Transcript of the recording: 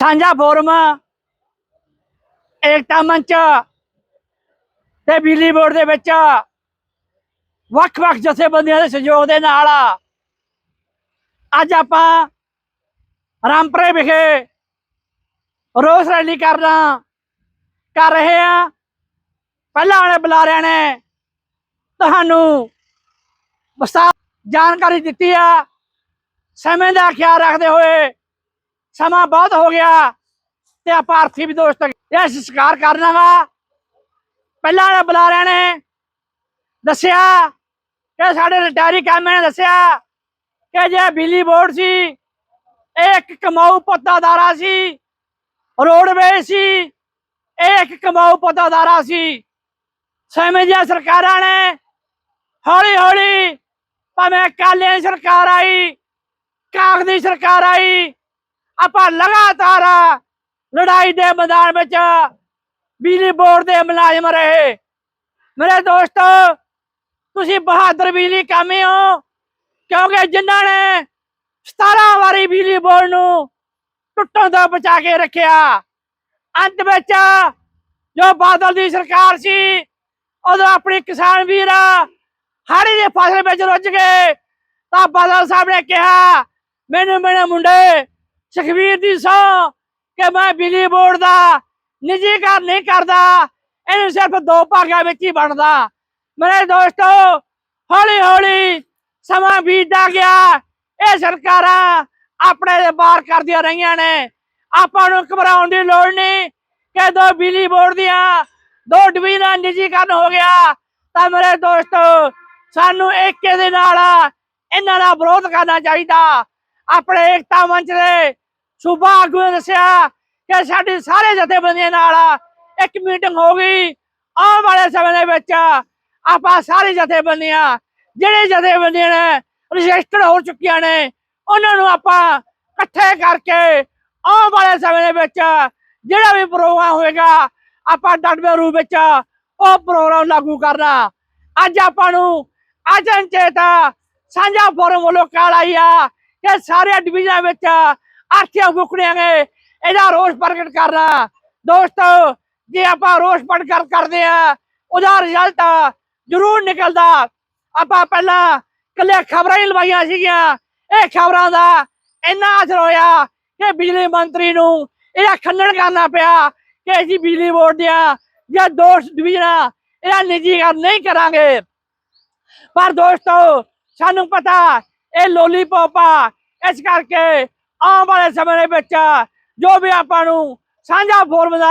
ਸਾਂਝਾ ਫੋਰਮ ਏਕਤਾ ਮੰਚ ਤੇ ਬਿਜਲੀ ਬੋਰਡ ਦੇ ਵਿੱਚ ਵੱਖ-ਵੱਖ ਜਥੇਬੰਦੀਆਂ ਦੇ ਸਹਿਯੋਗ ਦੇ ਨਾਲ ਅੱਜ ਆਪਾਂ ਰਾਮਪੁਰੇ ਵਿਖੇ ਰੋਸ ਰੈਲੀ ਕਰਨਾ ਕਰ ਰਹੇ ਆ ਪਹਿਲਾਂ ਵਾਲੇ ਬੁਲਾਰਿਆਂ ਨੇ ਤੁਹਾਨੂੰ ਵਿਸਤਾਰ ਜਾਣਕਾਰੀ ਦਿੱਤੀ ਆ। ਸਮੇਂ ਦਾ ਖਿਆਲ ਰੱਖਦੇ ਹੋਏ ਸਮਾਂ ਬਹੁਤ ਹੋ ਗਿਆ ਤੇ ਆਪਾਂ ਆਰਥੀ ਵੀ ਦੋਸਤ ਇਹ ਸੰਸਕਾਰ ਕਰਨਾ ਵਾ ਪਹਿਲਾਂ ਵਾਲੇ ਬੁਲਾਰਿਆਂ ਨੇ ਦੱਸਿਆ ਕਿ ਸਾਡੇ ਰਿਟਾਇਰੀ ਕਾਮੇ ਨੇ ਦੱਸਿਆ ਕਿ ਜੇ ਬਿਜਲੀ ਬੋਰਡ ਸੀ ਇਹ ਇੱਕ ਕਮਾਊ ਪੱਤਾਦਾਰਾ ਸੀ ਰੋਡਵੇ ਸੀ ਇਹ ਇੱਕ ਕਮਾਊ ਪੱਤਾਦਾਰਾ ਸੀ ਸਮੇਂ ਦੀਆਂ ਸਰਕਾਰਾਂ ਨੇ ਹੌਲੀ ਹੌਲੀ ਭਾਵੇਂ ਕਾਲੇ ਦੀ ਸਰਕਾਰ ਆਈ ਕਾਂਗ ਦੀ ਸਰਕਾਰ ਆਈ ਆਪਾਂ ਲਗਾਤਾਰ ਲੜਾਈ ਦੇ ਮੈਦਾਨ ਵਿੱਚ ਬਿਜਲੀ ਬੋਰਡ ਦੇ ਮੁਲਾਜ਼ਮ ਰਹੇ। ਮੇਰੇ ਦੋਸਤੋ, ਤੁਸੀਂ ਬਹਾਦਰ ਬਿਜਲੀ ਕਾਮੇ ਹੋ ਕਿਉਂਕਿ ਜਿਨ੍ਹਾਂ ਨੇ 17 ਵਾਰੀ ਬਿਜਲੀ ਬੋਰਡ ਨੂੰ ਟੁੱਟਣ ਤੋਂ ਬਚਾ ਕੇ ਰੱਖਿਆ। ਅੰਤ ਵਿੱਚ ਜੋ ਬਾਦਲ ਦੀ ਸਰਕਾਰ ਸੀ, ਉਦੋਂ ਆਪਣੀ ਕਿਸਾਨ ਵੀਰ ਹਾੜੀ ਦੇ ਫਸਲ ਵਿੱਚ ਰੁੱਝ ਗਏ। ਤਾਂ ਬਾਦਲ ਸਾਹਿਬ ਨੇ ਕਿਹਾ, ਮੈਨੂੰ ਮੇਰੇ ਮੁੰਡੇ ਸੁਖਵੀਰ ਦੀ ਸਹੁੰ ਕਿ ਮੈਂ ਬਿਜਲੀ ਬੋਰਡ ਦਾ ਨਿੱਜੀਕਰਨ ਨਹੀਂ ਕਰਦਾ, ਇਹਨੂੰ ਸਿਰਫ ਦੋ ਭਾਗਾਂ ਵਿੱਚ ਹੀ ਬਣਦਾ। ਮੇਰੇ ਦੋਸਤੋ ਹੌਲੀ ਹੌਲੀ ਸਮਾਂ ਬੀਤਦਾ ਗਿਆ। ਇਹ ਸਰਕਾਰਾਂ ਆਪਣੇ ਦੇ ਬਾਹਰ ਕਰਦੀਆਂ ਰਹੀਆਂ ਨੇ। ਆਪਾਂ ਨੂੰ ਘਬਰਾਉਣ ਦੀ ਲੋੜ ਨਹੀਂ ਕਿ ਦੋ ਬਿਜਲੀ ਬੋਰਡ ਦੀਆਂ ਦੋ ਡਿਵੀਜ਼ਨਾਂ ਨਿੱਜੀਕਰਨ ਹੋ ਗਿਆ। ਤਾਂ ਮੇਰੇ ਦੋਸਤੋ, ਸਾਨੂੰ ਏਕੇ ਦੇ ਨਾਲ ਇਹਨਾਂ ਦਾ ਵਿਰੋਧ ਕਰਨਾ ਚਾਹੀਦਾ। ਆਪਣੇ ਏਕਤਾ ਮੰਚ ਦੇ ਸੂਬਾ ਆਗੂ ਨੇ ਦੱਸਿਆ ਕਿ ਸਾਡੀ ਸਾਰੇ ਜਥੇਬੰਦੀਆਂ ਨਾਲ ਇੱਕ ਮੀਟਿੰਗ ਹੋ ਗਈ। ਆਉਣ ਵਾਲੇ ਸਮੇਂ ਦੇ ਵਿੱਚ ਆਪਾਂ ਸਾਰੇ ਜਥੇਬੰਦੀਆਂ, ਜਿਹੜੇ ਜਥੇਬੰਦੀਆਂ ਨੇ ਰਜਿਸਟਰ ਹੋ ਚੁੱਕੀਆਂ ਨੇ, ਉਹਨਾਂ ਨੂੰ ਆਪਾਂ ਇਕੱਠੇ ਕਰਕੇ ਆਉਣ ਵਾਲੇ ਸਮੇਂ ਦੇ ਵਿੱਚ ਜਿਹੜਾ ਵੀ ਪ੍ਰੋਗਰਾਮ ਹੋਏਗਾ, ਆਪਾਂ ਡਟਵੇਂ ਰੂਪ ਵਿੱਚ ਉਹ ਪ੍ਰੋਗਰਾਮ ਲਾਗੂ ਕਰਨਾ। ਅੱਜ ਆਪਾਂ ਨੂੰ ਅਜਨ ਚੇਤਾ ਸਾਂਝਾ ਫੋਰਮ ਵੱਲੋਂ ਕਾਲ ਆਈ ਆ ਕਿ ਸਾਰੇ ਡਿਵੀਜ਼ਨਾਂ ਵਿੱਚ ਆਰਥਿਕ ਫੁਕੜੀਆਂ ਨੇ। ਇਹਦਾ ਰੋਸ ਪ੍ਰਗਟ ਕਰਨਾ। ਦੋਸਤੋ, ਜੇ ਆਪਾਂ ਰੋਸ ਪ੍ਰਗਟ ਕਰਦੇ ਆ ਉਹਦਾ ਰਿਜ਼ਲਟ ਜ਼ਰੂਰ ਨਿਕਲਦਾ। ਆਪਾਂ ਪਹਿਲਾਂ ਕੱਲੇ ਖਬਰਾਂ ਹੀ ਲਵਾਈਆਂ ਸੀਗੀਆਂ। ਇਹ ਖਬਰਾਂ ਦਾ ਇੰਨਾ ਅਸਰ ਹੋਇਆ ਕਿ ਬਿਜਲੀ ਮੰਤਰੀ ਨੂੰ ਇਹਦਾ ਖੰਡਨ ਕਰਨਾ ਪਿਆ ਕਿ ਅਸੀਂ ਬਿਜਲੀ ਬੋਰਡ ਦੀਆਂ ਜਾਂ ਦੋ ਡਿਵੀਜ਼ਨਾਂ ਇਹਦਾ ਨਿੱਜੀਕਰਨ ਨਹੀਂ ਕਰਾਂਗੇ। ਪਰ ਦੋਸਤੋ, ਸਾਨੂੰ ਪਤਾ ਇਹ ਲੋਲੀਪੌਪ ਆ। ਇਸ ਕਰਕੇ ਆਉਣ ਵਾਲੇ ਸਮੇਂ ਦੇ ਵਿੱਚ ਜੋ ਵੀ ਆਪਾਂ ਨੂੰ ਸਾਂਝਾ ਫੋਰਮ ਦਾ